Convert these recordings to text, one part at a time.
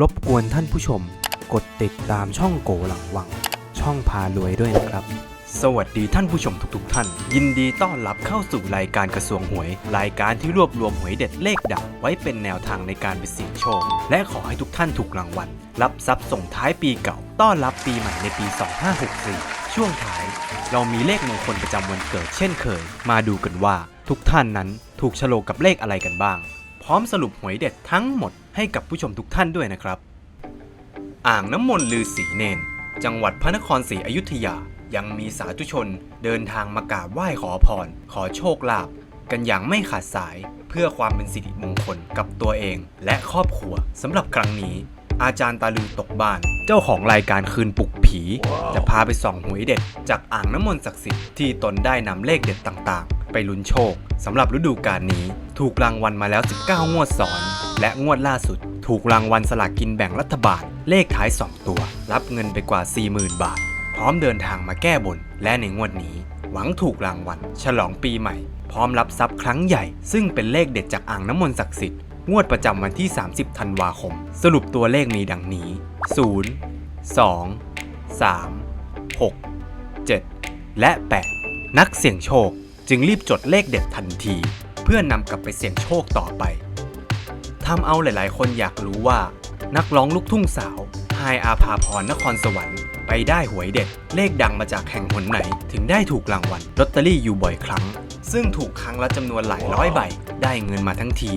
รบกวนท่านผู้ชม กดติดตามช่องโกหลังวัง ช่องพารวยด้วยนะครับ สวัสดีท่านผู้ชมทุกๆทท่าน ยินดีต้อนรับเข้าสู่รายการกระทรวงหวย รายการที่รวบรวมหวยเด็ดเลขดังไว้เป็นแนวทางในการไปเสี่ยงโชค และขอให้ทุกท่านถูกรางวัลรับทรัพย์ส่งท้ายปีเก่า ต้อนรับปีใหม่ในปี 2564 ช่วงท้าย เรามีเลขมงคลประจำวันเกิดเช่นเคย มาดูกันว่าทุกท่านนั้นถูกโฉลกกับเลขอะไรกันบ้าง พร้อมสรุปหวยเด็ดทั้งหมดให้กับผู้ชมทุกท่านด้วยนะครับ อ่างน้ำมนต์ลือสีเนน จังหวัดพระนครศรีอยุธยา ยังมีสาธุชนเดินทางมากราบไหว้ขอพร ขอโชคลาภกันอย่างไม่ขาดสายเพื่อความเป็นสิริมงคลกับตัวเอง และครอบครัวสำหรับครั้งนี้ อาจารย์ตาลือตกบ้าน เจ้าของรายการคืนปลุกผี จะพาไปส่องหวยเด็ด จากอ่างน้ำมนต์ศักดิ์สิทธิ์ที่ตนได้นำเลขเด็ดต่างๆ ไปลุ้นโชคสำหรับฤดูกาลนี้ ถูกรางวัลมาแล้ว 19 งวดซ้อน และงวดล่าสุด ถูกรางวัลสลากกินแบ่งรัฐบาล เลขท้าย 2 ตัว รับเงินไปกว่า 40,000 บาท พร้อมเดินทางมาแก้บน และในงวดนี้ หวังถูกรางวัลฉลองปีใหม่ พร้อมรับทรัพย์ครั้งใหญ่ ซึ่งเป็นเลขเด็ดจากอ่างน้ำมนต์ศักดิ์สิทธิ์งวดประจำวันที่ 30 ธันวาคม สรุปตัวเลขมีดังนี้ 0 2 3 6 7 และ 8 นักเสี่ยงโชค จึงรีบจดเลขเด็ดทันที เพื่อนำกลับไปเสี่ยงโชคต่อไปทำเอาหลายๆ คนอยากรู้ว่า นักร้องลูกทุ่งสาวไฮอาภาพรนครสวรรค์ไปได้หวยเด็ด เลขดังมาจากแห่งหนไหน ถึงได้ถูกรางวัลลอตเตอรี่อยู่บ่อยครั้ง ซึ่งถูกครั้งละจำนวนหลายร้อยใบ ได้เงินมาทั้งที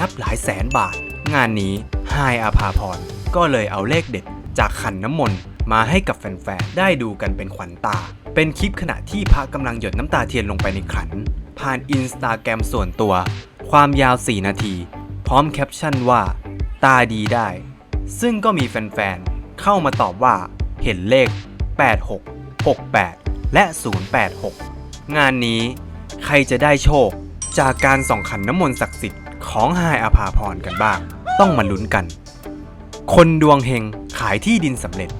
นับหลายแสนบาท งานนี้ไฮอาภาพรก็เลยเอาเลขเด็ด จากขันน้ำมนต์มาให้กับแฟน ๆ ได้ดูกันเป็นขวัญตา เป็นคลิปขณะที่พระกำลังหยดน้ำตาเทียนลงไปในขัน ผ่านอินสตาแกรมส่วนตัว ความยาว 4 นาที พร้อมแคปชั่นว่า ตาดีได้ ซึ่งก็มีแฟนๆ เข้ามาตอบว่า เห็นเลข 86 68 และ 086 งานนี้ใครจะได้โชค จากการส่องขันน้ำมนต์ศักดิ์สิทธิ์ของไฮายอภาพรกันบ้าง ต้องมาลุ้นกัน คนดวงเฮงขายที่ดินสำเร็จ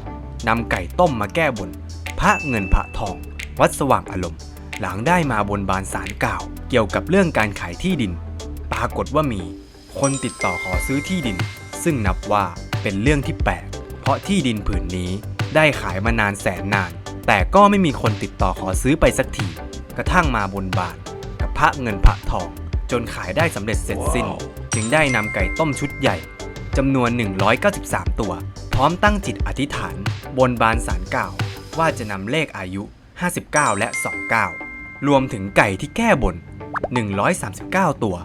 นำไก่ต้มมาแก้บนพระเงินพระ ทอง วัดสว่างอารมณ์ หลังได้มาบนบานสารกล่าว เกี่ยวกับเรื่องการขายที่ดิน ปรากฏว่ามีคนติดต่อขอซื้อที่ดิน ซึ่งนับว่าเป็นเรื่องที่แปลก เพราะที่ดินผืนนี้ได้ขายมานานแสนนาน แต่ก็ไม่มีคนติดต่อขอซื้อไปสักที กระทั่งมาบนบานกับพระเงินพระทอง จนขายได้สำเร็จเสร็จสิ้น จึงได้นำไก่ต้มชุดใหญ่จำนวน 193 ตัว พร้อมตั้งจิตอธิษฐาน บนบานสารกล่าว ว่าจะนำเลขอายุ 59 และ 29 รวมถึงไก่ที่แก้บน 139 ตัว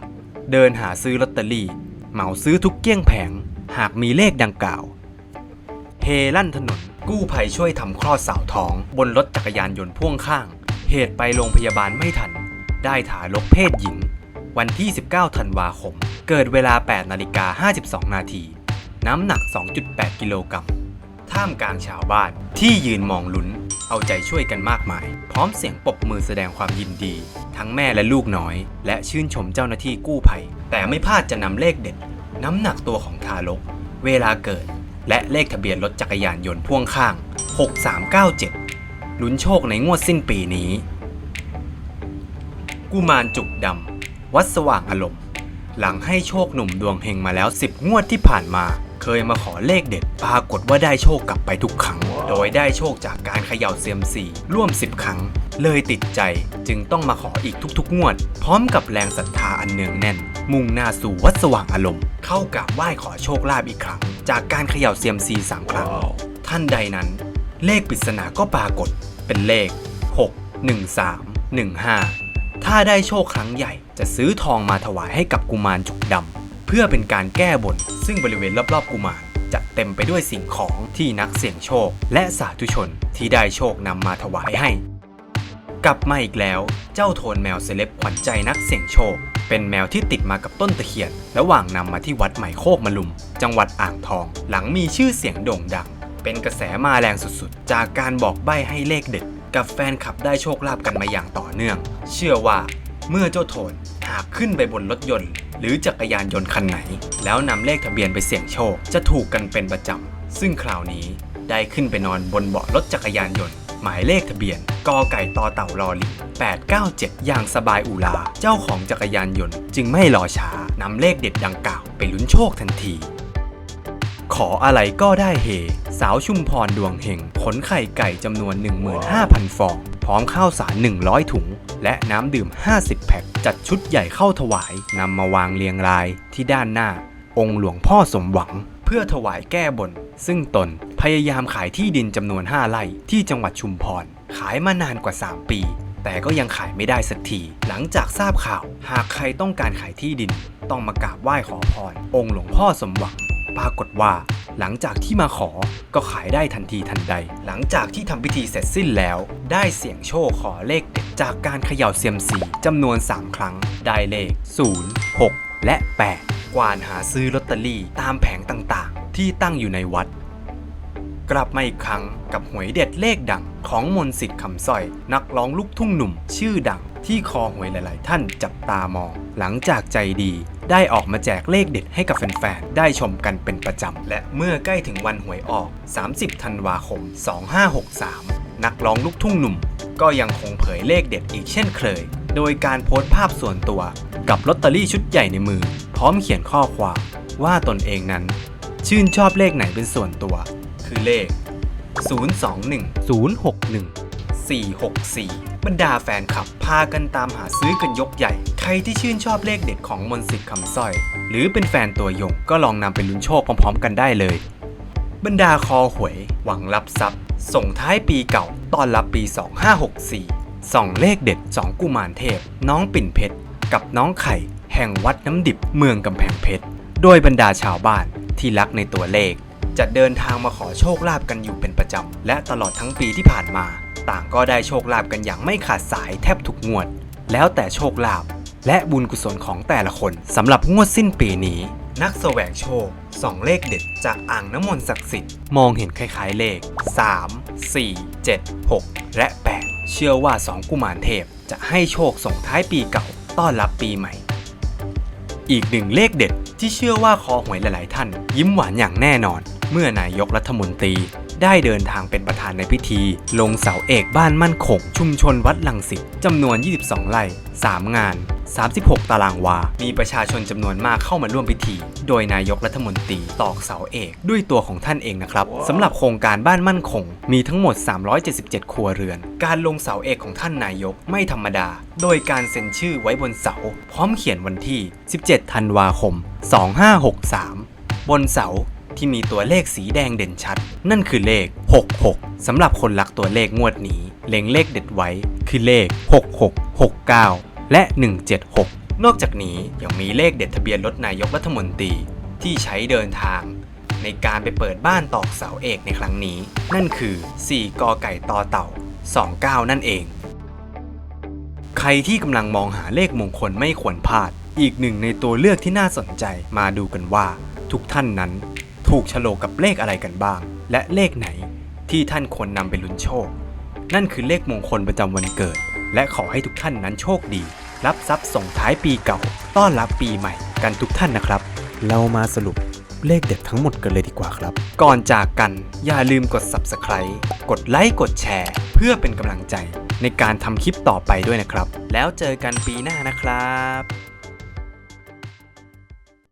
เดินหาซื้อลอตเตอรี่ เหมาซื้อทุกเกี้ยงแผง หากมีเลขดังกล่าว เฮลั่นถนน กู้ภัยช่วยทำคลอดสาวท้อง บนรถจักรยานยนต์พ่วงข้าง เหตุไปโรงพยาบาลไม่ทัน ได้ถารกเพศหญิง วันที่ 19 ธันวาคม เกิดเวลา 8 นาฬิกา 52 นาที น้ำหนัก 2.8 กิโลกรัม ท่ามกลางชาวบ้าน ที่ยืนมองลุ้น เอาใจช่วยกันมากมาย พร้อมเสียงปรบมือแสดงความยินดี ทั้งแม่และลูกน้อย และชื่นชมเจ้าหน้าที่กู้ภัย แต่ไม่พลาดจะนำเลขเด็ด น้ำหนักตัวของทารก เวลาเกิด และเลขทะเบียนรถจักรยานยนต์พ่วงข้าง 6397 ลุ้นโชคในงวดสิ้นปีนี้ กุมารจุกดำวัดสว่างอารมณ์หลังให้โชคหนุ่มดวงเฮงมาแล้ว 10 งวดที่ผ่านมา เคยมาขอเลขเด็ดปรากฏว่าได้โชคกลับไปทุกครั้ง โดยได้โชคจากการเขย่าเซียมซีร่วม 10 ครั้ง เลยติดใจจึงต้องมาขออีกทุกๆ งวด พร้อมกับแรงศรัทธาอันเนืองแน่น มุ่งหน้าสู่วัดสว่างอารมณ์ เข้ากราบไหว้ขอโชคลาภอีกครั้ง จากการเขย่าเซียมซีสามครั้ง ท่านใดนั้น เลขปริศนาก็ปรากฏ เป็นเลข 6 1 3 1 5 ถ้าได้โชคครั้งใหญ่จะซื้อทองมาถวายให้กับกุมารจุกดำ เพื่อเป็นการแก้บน ซึ่งบริเวณรอบๆกุมารจะเต็มไปด้วยสิ่งของที่นักเสี่ยงโชค และสาธุชนที่ได้โชคนำมาถวายให้ กลับมาอีกแล้ว เจ้าโทนแมวเซเลบขวัญใจนักเสี่ยงโชค เป็นแมวที่ติดมากับต้นตะเคียน ระหว่างนำมาที่วัดใหม่โคกมะลุม จังหวัดอ่างทอง หลังมีชื่อเสียงโด่งดัง เป็นกระแสมาแรงสุดๆ จากการบอกใบ้ให้เลขเด็ด กับแฟนคลับได้โชคลาภกันมาอย่างต่อเนื่อง เชื่อว่าเมื่อเจ้าโทนหากขึ้นไปบนรถยนต์ หรือจักรยานยนต์คันไหน แล้วนำเลขทะเบียนไปเสี่ยงโชค จะถูกกันเป็นประจำ ซึ่งคราวนี้ได้ขึ้นไปนอนบนเบาะรถจักรยานยนต์ หมายเลขทะเบียนกอไก่ต่อเต่ารอลิง897 อย่างสบายอุลา เจ้าของจักรยานยนต์ จึงไม่รอช้านำเลขเด็ดดังกล่าวไปลุ้นโชคทันที ขออะไรก็ได้เฮ สาวชุมพรดวงเฮงขนไข่ไก่จำนวน 15,000 ฟอง พร้อมข้าวสาร 100 ถุง และน้ำดื่ม 50 แพ็คจัดชุดใหญ่เข้าถวายนำมาวางเรียงรายที่ด้านหน้า องค์หลวงพ่อสมหวัง เพื่อถวายแก้บน ซึ่งตนพยายามขายที่ดินจำนวน 5 ไร่ที่จังหวัดชุมพร ขายมานานกว่า 3 ปี แต่ก็ยังขายไม่ได้สักที หลังจากทราบข่าว หากใครต้องการขายที่ดิน ต้องมากราบไหว้ขอพรองค์หลวงพ่อสมหวัง ปรากฏว่า หลังจากที่มาขอก็ขายได้ทันทีทันใด หลังจากที่ทำพิธีเสร็จสิ้นแล้ว ได้เสี่ยงโชคขอเลขเด็ดจากการเขย่าเซียมซีจำนวน 3 ครั้ง ได้เลข 0 6 และ 8 กวานหาซื้อลอตเตอรี่ตามแผงต่างๆ ที่ตั้งอยู่ในวัด กลับมาอีกครั้งกับหวยเด็ดเลขดังของมนต์สิทธิ์คำสร้อย นักร้องลูกทุ่งหนุ่ม ชื่อดังที่คอหวยหลาย ๆ ท่านจับตามอง หลังจากใจดี ได้ออกมาแจกเลขเด็ดให้กับแฟนๆ ได้ชมกันเป็นประจำ และเมื่อใกล้ถึงวันหวยออก 30 ธันวาคม 2563 นักร้องลูกทุ่งหนุ่ม ก็ยังคงเผยเลขเด็ดอีกเช่นเคย โดยการโพสต์ภาพส่วนตัว กับลอตเตอรี่ชุดใหญ่ในมือ พร้อมเขียนข้อความว่าตนเองนั้น ชื่นชอบเลขไหนเป็นส่วนตัว คือเลข 021 061 464 บรรดาแฟนคลับพากันตามหาซื้อกันยกใหญ่ ใครที่ชื่นชอบเลขเด็ดของมนสิทธิ์คำสร้อย หรือเป็นแฟนตัวยงก็ลองนำไปลุ้นโชคพร้อมๆ กันได้เลย บรรดาคอหวย หวังรับทรัพย์ ส่งท้ายปีเก่าต้อนรับปี 2564ส่องเลขเด็ด 2 กุมารเทพ น้องปิ่นเพชร กับน้องไข่ แห่งวัดน้ำดิบเมืองกำแพงเพชรโดยบรรดาชาวบ้านที่รักในตัวเลขจะเดินทางมาขอโชคลาภกันอยู่เป็นประจำ และตลอดทั้งปีที่ผ่านมา ต่างก็ได้โชคลาภกันอย่างไม่ขาดสายแทบทุกงวด แล้วแต่โชคลาภและบุญกุศลของแต่ละคนสำหรับงวดสิ้นปีนี้ นักแสวงโชคส่องเลขเด็ดจากอ่างน้ำมนต์ศักดิ์สิทธิ์มองเห็นคล้ายๆเลข 3 4 7 6 และ 8 เชื่อว่า2กุมารเทพจะให้โชคส่งท้ายปีเก่าต้อนรับปีใหม่ อีกหนึ่งเลขเด็ดที่เชื่อว่าคอหวยหลายๆท่าน ยิ้มหวานอย่างแน่นอน เมื่อนายกรัฐมนตรี ได้เดินทางเป็นประธานในพิธี ลงเสาเอกบ้านมั่นคงชุมชนวัดลังสิตจำนวน 22 ไร่ 3 งาน 36 ตารางวา มีประชาชนจำนวนมากเข้ามาร่วมพิธี โดยนายกรัฐมนตรีตอกเสาเอกด้วยตัวของท่านเองนะครับสำหรับโครงการบ้านมั่นคง มีทั้งหมด 377 ครัวเรือน การลงเสาเอกของท่านนายกไม่ธรรมดา โดยการเซ็นชื่อไว้บนเสา พร้อมเขียนวันที่ 17 ธันวาคม 2563 บนเสา ที่มีตัวเลขสีแดงเด่นชัด นั่นคือเลข 66สำหรับคนรักตัวเลขงวดนี้ เล็งเลขเด็ดไว้คือเลข 66 69 และ 176 นอกจากนี้ยังมีเลขเด็ดทะเบียนรถนายกรัฐมนตรีที่ใช้เดินทาง ในการไปเปิดบ้านตอกเสาเอกในครั้งนี้ นั่นคือ 4กอไก่ต่อเต่า 29 นั่นเอง ใครที่กำลังมองหาเลขมงคลไม่ควรพลาดอีกหนึ่งในตัวเลือกที่น่าสนใจมาดูกันว่า ทุกท่านนั้น ถูกโฉลกกับเลขอะไรกันบ้าง และเลขไหนที่ท่านควรนำไปลุ้นโชค นั่นคือเลขมงคลประจำวันเกิด และขอให้ทุกท่านนั้นโชคดี รับทรัพย์ส่งท้ายปีเก่า ต้อนรับปีใหม่กันทุกท่านนะครับ เรามาสรุปเลขเด็ดทั้งหมดกันเลยดีกว่าครับ ก่อนจากกันอย่าลืมกด subscribe กดไลค์กดแชร์ เพื่อเป็นกำลังใจในการทำคลิปต่อไปด้วยนะครับ แล้วเจอกันปีหน้านะครับ